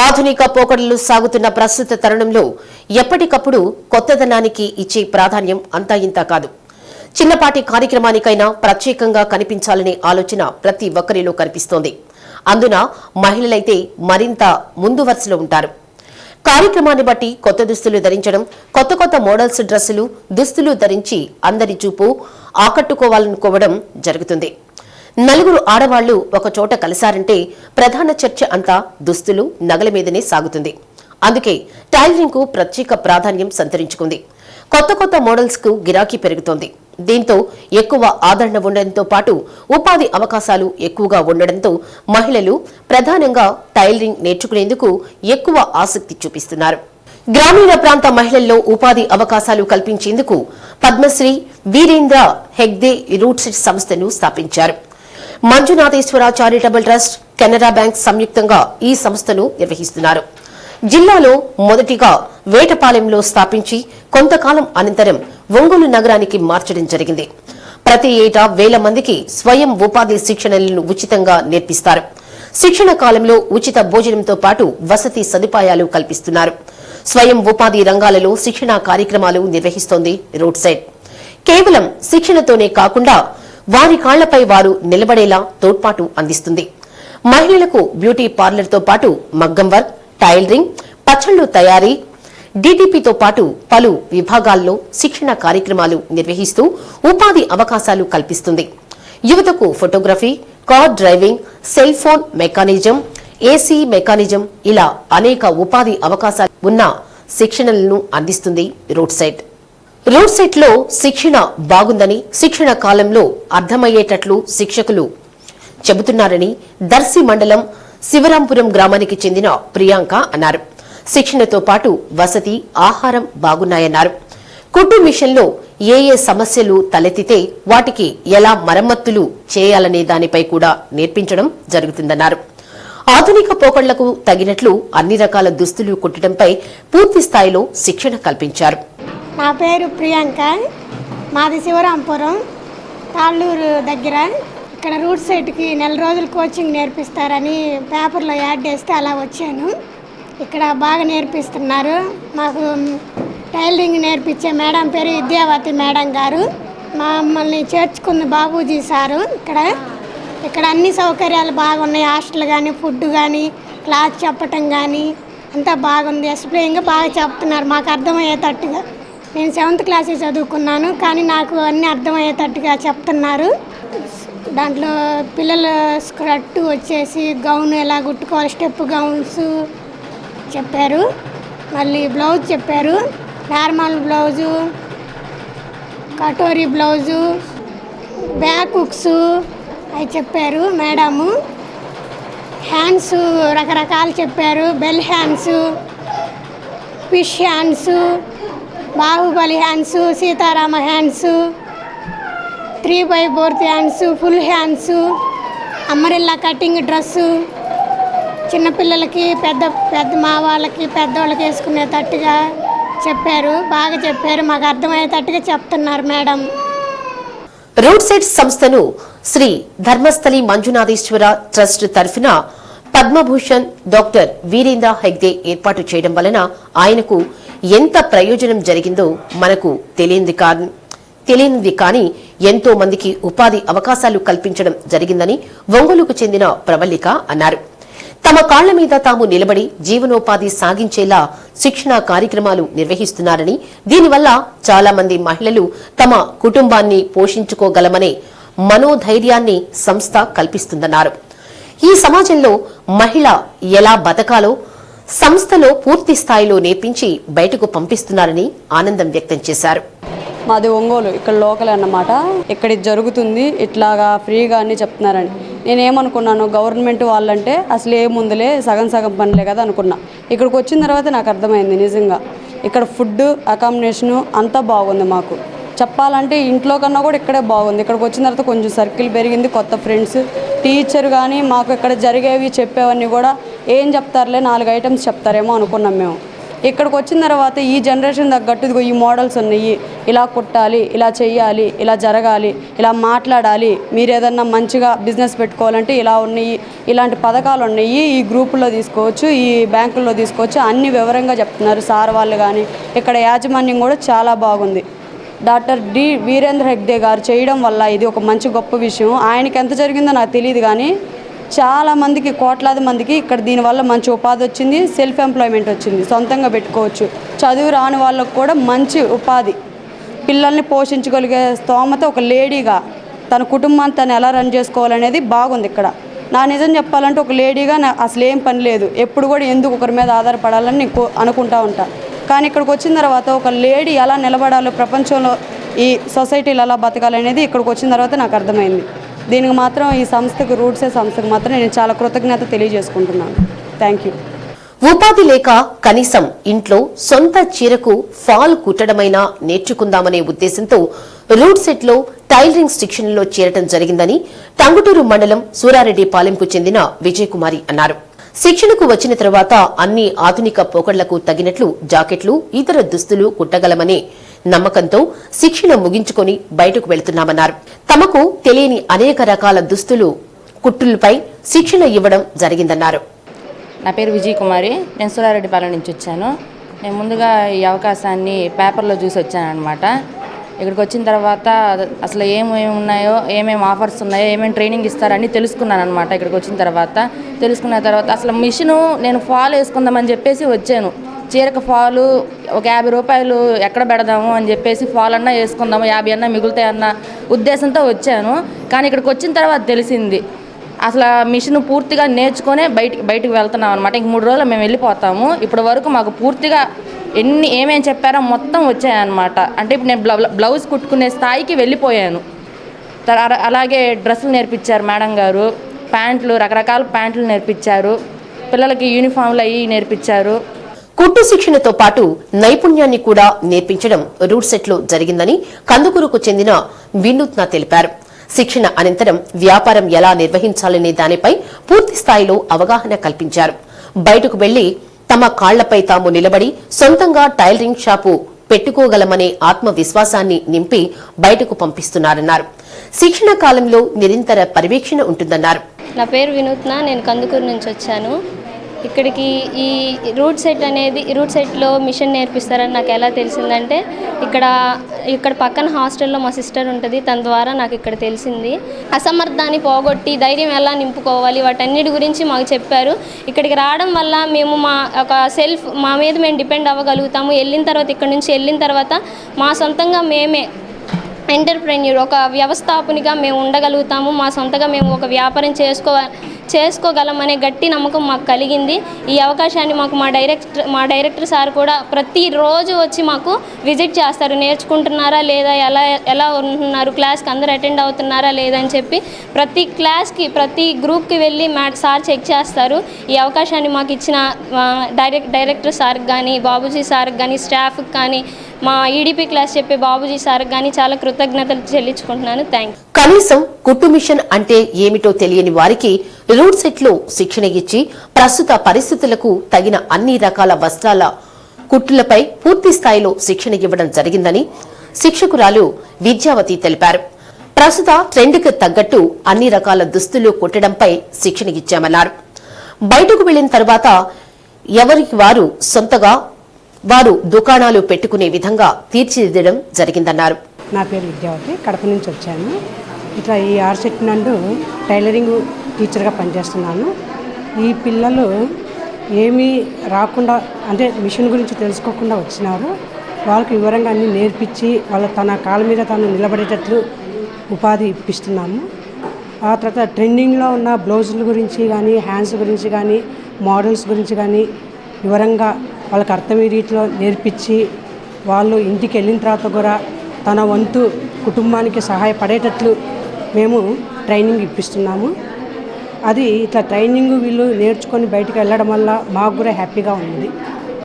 ఆధునిక పోకడలు సాగుతున్న ప్రస్తుత తరుణంలో ఎప్పటికప్పుడు కొత్తదనానికి ఇచ్చే ప్రాధాన్యం అంతా ఇంతా కాదు. చిన్నపాటి కార్యక్రమానికైనా ప్రత్యేకంగా కనిపించాలనే ఆలోచన ప్రతి ఒక్కరిలో కనిపిస్తోంది. అందున మహిళలైతే మరింత ముందు వరుసలో ఉంటారు. కార్యక్రమాన్ని బట్టి కొత్త దుస్తులు ధరించడం కొత్త కొత్త మోడల్స్ డ్రెస్సులు దుస్తులు ధరించి అందరి చూపు ఆకట్టుకోవాలనుకోవడం జరుగుతుంది. నలుగురు ఆడవాళ్ళు ఒక చోట కలిశారంటే ప్రధాన చర్చ అంతా దుస్తులు నగల మీదనే సాగుతుంది. అందుకే టైలరింగ్కు ప్రత్యేక ప్రాధాన్యం సంతరించుకుంది. కొత్త కొత్త మోడల్స్కు గిరాకీ పెరుగుతోంది. దీంతో ఎక్కువ ఆదరణ ఉండడంతో పాటు ఉపాధి అవకాశాలు ఎక్కువగా ఉండడంతో మహిళలు ప్రధానంగా టైలరింగ్ నేర్చుకునేందుకు ఎక్కువ ఆసక్తి చూపిస్తున్నారు. గ్రామీణ ప్రాంత మహిళల్లో ఉపాధి అవకాశాలు కల్పించేందుకు పద్మశ్రీ వీరేంద్ర హెగ్దే రూట్స్ సంస్థను స్థాపించారు. Manjunatheshwara charitable trust Canara bank సంయుక్తంగా ఈ సంస్థను నిర్వహిస్తున్నారు. జిల్లాలో మొదటిగా వేటపాలెంలో స్థాపించి కొంతకాలం అనంతరం ఒంగోలు నగరానికి మార్చడం జరిగింది. ప్రతి ఏటా వేల మందికి స్వయం ఉపాధి శిక్షణలను ఉచితంగా నేర్పిస్తారు. శిక్షణ కాలంలో ఉచిత భోజనంతో పాటు వసతి సదుపాయాలు కల్పిస్తున్నారు. స్వయం ఉపాధి రంగాలలో శిక్షణా కార్యక్రమాలు నిర్వహిస్తోంది రోడ్ సైడ్. కేవలం శిక్షణతోనే కాకుండా వారి కాళ్ళపై వారు నిలబడేలా తోడ్పాటు అందిస్తుంది. మహిళలకు బ్యూటీ పార్లర్తో పాటు మగ్గం వర్క్ టైలరింగ్ పచ్చళ్ళు తయారీ డీటీపీతో పాటు పలు విభాగాల్లో శిక్షణ కార్యక్రమాలు నిర్వహిస్తూ ఉపాధి అవకాశాలు కల్పిస్తుంది. యువతకు photography car driving cell phone mechanism AC mechanism ఇలా అనేక ఉపాధి అవకాశాలు ఉన్న శిక్షణలను అందిస్తుంది రోడ్ సైడ్. రోడ్ సెట్లో శిక్షణ బాగుందని శిక్షణ కాలంలో అర్థమయ్యేటట్లు శిక్షకులు చెబుతున్నారని దర్శి మండలం శివరాంపురం గ్రామానికి చెందిన ప్రియాంక అన్నారు. శిక్షణతో పాటు వసతి ఆహారం బాగున్నాయన్నారు. కుట్టు మిషన్లో ఏ ఏ సమస్యలు తలెత్తితే వాటికి ఎలా మరమ్మతులు చేయాలనే దానిపై కూడా నేర్పించడం జరుగుతుందన్నారు. ఆధునిక పోకడలకు తగినట్లు అన్ని రకాల దుస్తులు కుట్టడంపై పూర్తి స్థాయిలో శిక్షణ కల్పించారు. నా పేరు ప్రియాంక. మాది శివరాంపురం తాళ్ళూరు దగ్గర. ఇక్కడ రూట్ సైట్కి నెల రోజులు కోచింగ్ నేర్పిస్తారని పేపర్లో యాడ్ చేస్తే అలా వచ్చాను. ఇక్కడ బాగా నేర్పిస్తున్నారు. మాకు టైలరింగ్ నేర్పించే మేడం పేరు విద్యావతి మేడం గారు. మమ్మల్ని చేర్చుకుంది బాబూజీ సారు ఇక్కడ. ఇక్కడ అన్ని సౌకర్యాలు బాగున్నాయి. హాస్టల్ కానీ ఫుడ్ కానీ క్లాస్ చెప్పటం కానీ అంతా బాగుంది. ఎక్స్ప్లెయిన్గా బాగా చెప్తున్నారు. మాకు అర్థమయ్యేటట్టుగా. నేను సెవెంత్ క్లాసే చదువుకున్నాను కానీ నాకు అన్నీ అర్థమయ్యేటట్టుగా చెప్తున్నారు. దాంట్లో పిల్లల స్క్రట్ వచ్చేసి గౌన్ ఎలా కుట్టుకోవాలి స్టెప్ గౌన్స్ చెప్పారు. మళ్ళీ బ్లౌజ్ చెప్పారు. Normal blouse katori blouse back hooks అవి చెప్పారు మేడము. హ్యాండ్స్ రకరకాలు చెప్పారు. Bell hands fish hands Baahubali hands Seetharama hands three by fourth hands full hands umbrella cutting dress చిన్నపిల్లలకి పెద్ద పెద్ద మా వాళ్ళకి పెద్దవాళ్ళకి వేసుకునేటట్టుగా చెప్పారు. బాగా చెప్పారు. మాకు అర్థమయ్యేటట్టుగా చెప్తున్నారు మేడం. రోడ్ సైడ్ సంస్థను శ్రీ ధర్మస్థలి మంజునాథేశ్వర ట్రస్ట్ తరఫున పద్మభూషణ్ డాక్టర్ వీరేంద్ర హెగ్దే ఏర్పాటు చేయడం వలన ఆయనకు ఎంత ప్రయోజనం జరిగిందో మనకు తెలియంది కాదు తెలియనిది కానీ ఎంతో మందికి ఉపాధి అవకాశాలు కల్పించడం జరిగిందని ఒంగోలుకు చెందిన ప్రవల్లిక అన్నారు. తమ కాళ్ళ మీద తాము నిలబడి జీవనోపాధి సాగించేలా శిక్షణ కార్యక్రమాలు నిర్వహిస్తున్నారని దీనివల్ల చాలా మంది మహిళలు తమ కుటుంబాన్ని పోషించుకోగలమనే మనోధైర్యాన్ని సంస్థ కల్పిస్తుందన్నారు. ఈ సమాజంలో మహిళ ఎలా బతకాలో సంస్థలో పూర్తి స్థాయిలో నేర్పించి బయటకు పంపిస్తున్నారని ఆనందం వ్యక్తం చేశారు. మాది ఒంగోలు ఇక్కడ లోకల్ అన్నమాట. ఇక్కడ జరుగుతుంది ఇట్లాగా ఫ్రీగా అని చెప్తున్నారని. నేనేమనుకున్నాను గవర్నమెంట్ వాళ్ళంటే అసలు ఏముందులే సగం సగం పనిలే కదా అనుకున్నా. ఇక్కడికి వచ్చిన తర్వాత నాకు అర్థమైంది నిజంగా. ఇక్కడ ఫుడ్ అకామిడేషను అంతా బాగుంది మాకు. చెప్పాలంటే ఇంట్లో కన్నా కూడా ఇక్కడే బాగుంది. ఇక్కడికి వచ్చిన తర్వాత కొంచెం సర్కిల్ పెరిగింది కొత్త ఫ్రెండ్స్ టీచర్ కానీ మాకు ఇక్కడ జరిగేవి చెప్పేవన్నీ కూడా ఏం చెప్తారులే నాలుగు ఐటమ్స్ చెప్తారేమో అనుకున్నాం మేము. ఇక్కడికి వచ్చిన తర్వాత ఈ జనరేషన్ తగ్గట్టు ఇదిగో ఈ మోడల్స్ ఉన్నాయి. ఇలా కుట్టాలి ఇలా చేయాలి ఇలా జరగాలి ఇలా మాట్లాడాలి. మీరు ఏదన్నా మంచిగా బిజినెస్ పెట్టుకోవాలంటే ఇలా ఉన్నాయి. ఇలాంటి పథకాలు ఉన్నాయి. ఈ గ్రూపుల్లో తీసుకోవచ్చు ఈ బ్యాంకుల్లో తీసుకోవచ్చు. అన్ని వివరంగా చెప్తున్నారు సార్ వాళ్ళు కానీ. ఇక్కడ యాజమాన్యం కూడా చాలా బాగుంది. డాక్టర్ డి వీరేంద్ర హెగ్దే గారు చేయడం వల్ల ఇది ఒక మంచి గొప్ప విషయం. ఆయనకి ఎంత జరిగిందో నాకు తెలియదు కానీ చాలా మందికి కోట్లాది మందికి ఇక్కడ దీనివల్ల మంచి ఉపాధి వచ్చింది సెల్ఫ్ ఎంప్లాయ్మెంట్ వచ్చింది. సొంతంగా పెట్టుకోవచ్చు. చదువు రాని వాళ్ళకు కూడా మంచి ఉపాధి. పిల్లల్ని పోషించగలిగే స్తోమత ఒక లేడీగా తన కుటుంబాన్ని తను ఎలా రన్ చేసుకోవాలనేది బాగుంది ఇక్కడ. నా నిజం చెప్పాలంటే ఒక లేడీగా నా అసలు ఏం పని లేదు. ఎప్పుడు కూడా ఎందుకు ఒకరి మీద ఆధారపడాలని నేను కో- అనుకుంటా ఉంటా. కానీ ఇక్కడికి వచ్చిన తర్వాత ఒక లేడీ ఎలా నిలబడాలో ప్రపంచంలో ఈ సొసైటీలు ఎలా బతకాలనేది ఇక్కడికి వచ్చిన తర్వాత నాకు అర్థమైంది. దీనికి మాత్రం ఈ సంస్థకు రూట్సే సంస్థకు మాత్రం నేను చాలా కృతజ్ఞత తెలియజేసుకుంటున్నాను. థ్యాంక్ యూ ఉపాధి లేక కనీసం ఇంట్లో సొంత చీరకు ఫాల్ కుట్టడమైనా నేర్చుకుందామనే ఉద్దేశంతో రూట్ సెట్లో టైలరింగ్ శిక్షణలో చేరటం జరిగిందని టంగుటూరు మండలం సూరారెడ్డి పాలెంకు చెందిన విజయకుమారి అన్నారు. శిక్షణకు వచ్చిన తర్వాత అన్ని ఆధునిక పోకళ్ళకు తగినట్లు జాకెట్లు ఇతర దుస్తులు కుట్టగలమనే నమ్మకంతో శిక్షణ ముగించుకొని బయటకు వెళుతున్నామన్నారు. తమకు తెలియని అనేక రకాల దుస్తులు కుట్టులపై శిక్షణ ఇవ్వడం జరిగిందన్నారు. నా పేరు విజయ్ కుమారి. నేను సూరారెడ్డిపాలెం నుంచి వచ్చాను. నేను ముందుగా ఈ అవకాశాన్ని పేపర్లో చూసి వచ్చాను అనమాట ఇక్కడికి వచ్చిన తర్వాత అసలు ఏమేమి ఉన్నాయో ఏమేమి ఆఫర్స్ ఉన్నాయో ఏమేమి ట్రైనింగ్ ఇస్తారని తెలుసుకున్నాను అనమాట ఇక్కడికి వచ్చిన తర్వాత. తెలుసుకున్న తర్వాత అసలు మిషను నేను ఫాల్ వేసుకుందామని చెప్పేసి వచ్చాను. చీరకు ఫాలు ఒక యాభై రూపాయలు ఎక్కడ పెడదాము అని చెప్పేసి ఫాల్ అన్నా వేసుకుందాము యాభై అన్నా మిగులుతాయన్న ఉద్దేశంతో వచ్చాను. కానీ ఇక్కడికి వచ్చిన తర్వాత తెలిసింది అసలు మిషన్ పూర్తిగా నేర్చుకునే బయటికి బయటికి వెళ్తున్నాం అనమాట ఇంక మూడు రోజులు మేము వెళ్ళిపోతాము. ఇప్పటి వరకు మాకు పూర్తిగా ఎన్ని ఏమేమి చెప్పారో మొత్తం వచ్చాయన్నమాట. అంటే ఇప్పుడు నేను బ్లౌ- బ్లౌజ్ కుట్టుకునే స్థాయికి వెళ్ళిపోయాను. అలాగే డ్రెస్సులు నేర్పించారు మేడం గారు. ప్యాంట్లు రకరకాల ప్యాంట్లు నేర్పించారు. పిల్లలకి యూనిఫామ్లు అవి నేర్పించారు. కుట్టు శిక్షణతో పాటు నైపుణ్యాన్ని కూడా నేర్పించడం రూట్లో జరిగిందని కందుకూరుకు చెందిన వినూత్న తెలిపారు. శిక్షణ అనంతరం వ్యాపారం ఎలా నిర్వహించాలనే దానిపై పూర్తి స్థాయిలో అవగాహన కల్పించారు. బయటకు వెళ్ళి తమ కాళ్ళపై తాము నిలబడి సొంతంగా టైలరింగ్ షాపు పెట్టుకోగలమనే ఆత్మవిశ్వాసాన్ని నింపి బయటకు పంపిస్తున్నారన్నారు. శిక్షణ కాలంలో నిరంతర పర్యవేక్షణ ఉంటుందన్నారు. నా పేరు వినూత్న నేను కందుకూరు నుంచి వచ్చాను. ఇక్కడికి ఈ రూట్ సెట్ అనేది రూట్ సెట్లో మిషన్ నేర్పిస్తారని నాకు ఎలా తెలిసిందంటే ఇక్కడ ఇక్కడ పక్కన హాస్టల్లో మా సిస్టర్ ఉంటుంది తన ద్వారా నాకు ఇక్కడ తెలిసింది. అసమర్థాన్ని పోగొట్టి ధైర్యం ఎలా నింపుకోవాలి వాటన్నిటి గురించి మాకు చెప్పారు. ఇక్కడికి రావడం వల్ల మేము మా ఒక సెల్ఫ్ మా మీద మేము డిపెండ్ అవ్వగలుగుతాము. వెళ్ళిన తర్వాత ఇక్కడ నుంచి వెళ్ళిన తర్వాత మా సొంతంగా మేమే ఎంటర్ప్రెన్యూర్ ఒక వ్యవస్థాపనిగా మేము ఉండగలుగుతాము. మా సొంతగా మేము ఒక వ్యాపారం చేసుకోవాలి చేసుకోగలమనే గట్టి నమ్మకం మాకు కలిగింది. ఈ అవకాశాన్ని మాకు మా డైరెక్టర్ మా డైరెక్టర్ సార్ కూడా ప్రతిరోజు వచ్చి మాకు విజిట్ చేస్తారు. నేర్చుకుంటున్నారా లేదా ఎలా ఎలా ఉంటున్నారు? క్లాస్కి అందరు అటెండ్ అవుతున్నారా లేదా అని చెప్పి ప్రతి క్లాస్కి ప్రతి గ్రూప్కి వెళ్ళి మా సార్ చెక్ చేస్తారు. ఈ అవకాశాన్ని మాకు ఇచ్చిన డైరెక్ట్ డైరెక్టర్ సార్కి కానీ బాబుజీ సార్కి కానీ స్టాఫ్కి కానీ మా ఈడీపీ క్లాస్ చెప్పే బాబుజీ సార్కి కానీ చాలా కృతజ్ఞతలు చెల్లించుకుంటున్నాను. థ్యాంక్ కనీసం కుట్టు మిషన్ అంటే ఏమిటో తెలియని వారికి రూట్ సెట్లో శిక్షణ ఇచ్చి ప్రస్తుత పరిస్థితులకు తగిన అన్ని రకాల వస్త్రాల కుట్టులపై పూర్తి స్థాయిలో శిక్షణ ఇవ్వడం జరిగిందని శిక్షకురాలు విద్యావతి తెలిపారు. ప్రస్తుత ట్రెండ్కి తగ్గట్టు అన్ని రకాల దుస్తులు కుట్టడంపై శిక్షణ ఇచ్చామన్నారు. బయటకు వెళ్ళిన తర్వాత ఎవరికి వారు సొంతగా వారు దుకాణాలు పెట్టుకునే విధంగా తీర్చిదిద్దడం జరిగిందన్నారు. నా పేరు విద్యావతి కడప నుంచి వచ్చాను. ఇట్లా ఈ ఆర్సెట్ నందు టైలరింగ్ టీచర్గా పనిచేస్తున్నాను. ఈ పిల్లలు ఏమీ రాకుండా అంటే మిషన్ గురించి తెలుసుకోకుండా వచ్చినారు. వాళ్ళకి వివరంగా అన్నీ నేర్పించి వాళ్ళ తన కాళ్ళ మీద తను నిలబడేటట్లు ఉపాధి ఇప్పిస్తున్నాము. ఆ తర్వాత ట్రెండింగ్లో ఉన్న బ్లౌజుల గురించి కానీ హ్యాండ్స్ గురించి కానీ మోడల్స్ గురించి కానీ వివరంగా వాళ్ళకి అర్థమయ్యే రీతిలో నేర్పించి వాళ్ళు ఇంటికి వెళ్ళిన తర్వాత కూడా తన వంతు కుటుంబానికి సహాయపడేటట్లు మేము ట్రైనింగ్ ఇప్పిస్తున్నాము. అది ఇట్లా ట్రైనింగ్ వీళ్ళు నేర్చుకొని బయటకు వెళ్ళడం వల్ల మాకు కూడా హ్యాపీగా ఉంది